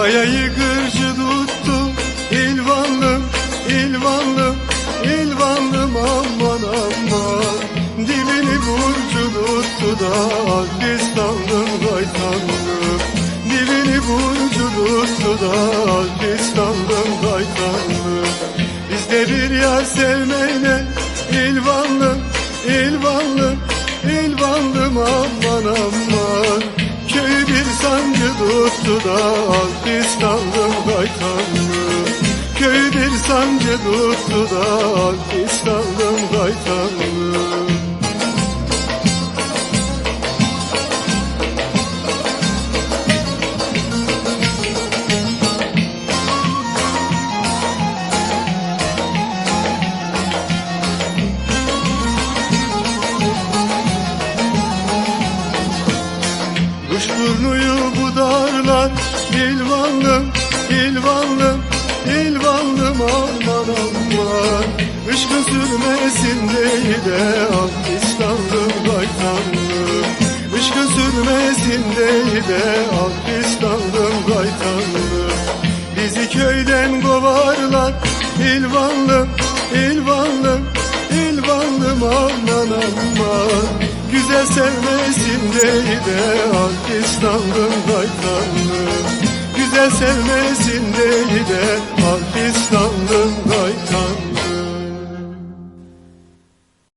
Kayayı gırcı tuttu İlvanlım, ilvanlım, ilvanlım aman aman. Dibini burcu tuttu da Alpistanlım gaytanlım Dibini burcu tuttu da Alpistanlım gaytanlım Bizde bir yar sevmeyle İlvanlım, ilvanlım, ilvanlım aman aman sancı tuttu da Alpistanlım gaytanlım Köyü bir sancı tuttu da Alpistanlım gaytanlım Kuşburnuyu budarlar İlvanlım, ilvanlım, ilvanlım aman aman. Işkın sürmesin diye de Alpistanlım gaytanlım Işkın sürmesin diye de Alpistanlım gaytanlım Bizi köyden kovarlar İlvanlım, ilvanlım, ilvanlım aman aman Güzel sevmesin diye de Alpistanlım gaytanlım Güzel sevmesin diye de Alpistanlım gaytanlım